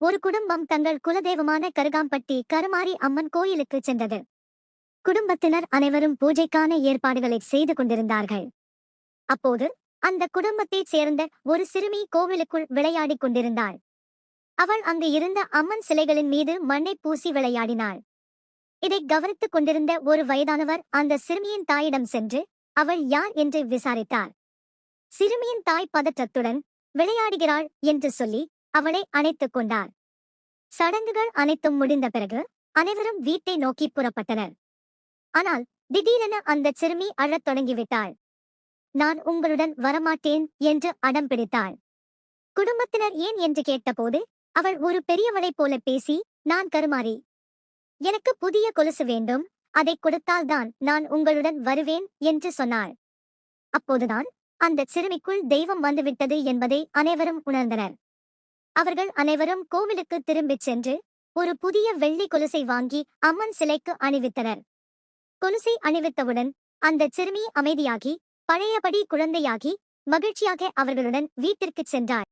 ஒரு குடும்பம் தங்கள் குலதெய்வமான கருகாம்பட்டி கருமாரி அம்மன் கோயிலுக்கு சென்றது. குடும்பத்தினர் அனைவரும் பூஜைக்கான ஏற்பாடுகளை செய்து கொண்டிருந்தார்கள். அப்போது அந்த குடும்பத்தைச் சேர்ந்த ஒரு சிறுமி கோவிலுக்குள் விளையாடிக் கொண்டிருந்தாள். அவள் அங்கு இருந்த அம்மன் சிலைகளின் மீது மண்ணை பூசி விளையாடினாள். இதை கவனித்துக் கொண்டிருந்த ஒரு வயதானவர் அந்த சிறுமியின் தாயிடம் சென்று அவள் யார்? என்று விசாரித்தார். சிறுமியின் தாய் பதற்றத்துடன் விளையாடுகிறாள் என்று சொல்லி அவளை அணைத்துக் கொண்டார் சடங்குகள் அனைத்தும் முடிந்த பிறகு அனைவரும் வீட்டை நோக்கி புறப்பட்டனர். ஆனால் திடீரென அந்த சிறுமி அழத் தொடங்கிவிட்டாள். நான் உங்களுடன் வரமாட்டேன் என்று அடம் பிடித்தாள். குடும்பத்தினர் ஏன் என்று கேட்டபோது அவள் ஒரு பெரியவளைப் போல பேசி நான் கருமாறி எனக்கு புதிய கொலுசு வேண்டும் அதை கொடுத்தால்தான் நான் உங்களுடன் வருவேன் என்று சொன்னாள். அப்போதுதான் அந்த சிறுமிக்குள் தெய்வம் வந்துவிட்டது என்பதை அனைவரும் உணர்ந்தனர். அவர்கள் அனைவரும் கோவிலுக்கு திரும்பிச் சென்று ஒரு புதிய வெள்ளி கொலுசை வாங்கி அம்மன் சிலைக்கு அணிவித்தனர். கொலுசை அணிவித்தவுடன் அந்த சிறுமி அமைதியாகி பழையபடி குழந்தையாகி மகிழ்ச்சியாக அவர்களுடன் வீட்டிற்குச் சென்றார்